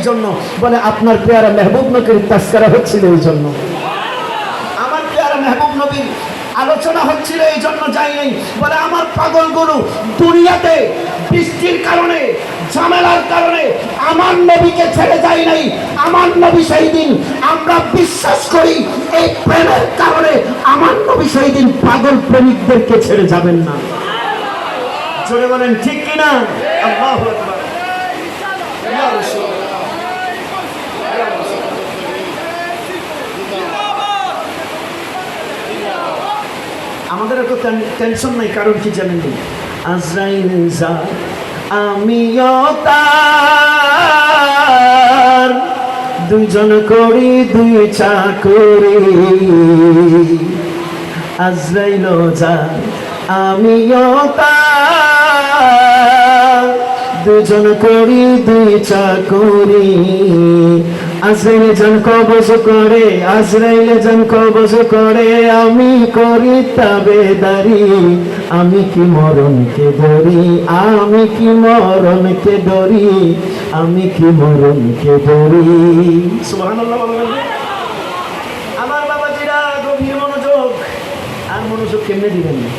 এই জন্য বলে আপনার পেয়ারা মেহবুব নবীর তাস্কারা হচ্ছিল এই জন্য আমার পেয়ারা মেহবুব নবীর আলোচনা হচ্ছিল এই জন্য যাই নাই। বলে আমার পাগল গরু দুনিয়াতে বৃষ্টির কারণে ঝামেলার কারণে আমার নবীকে ছেড়ে যায় নাই। আমার নবী সেই দিন আমরা বিশ্বাস করি এই প্রেমের কারণে আমার নবী সেই দিন পাগল প্রেমিকদেরকে ছেড়ে যাবেন না। জোরে বলেন ঠিক কিনা? আল্লাহু আমাদের এত টেনশন নাই, কারণ কি জানেন? আজরাইল যা আমিও তার দুজন করি, দুই চাকরি আজরাইল যা আমিও তার দুজন করি, দুই চাকরি আজরাইলে জন কবজ করে, আজরাইলে জন কবজ করে, আমি করি তাবেদারি আমি কি মরণকে ধরি, আমি কি মরণকে ধরি, আমি কি মরণকে ধরি? আমার বাবাজিরা গভীর মনোযোগ, আর মনোযোগ কেমনে দিবেন না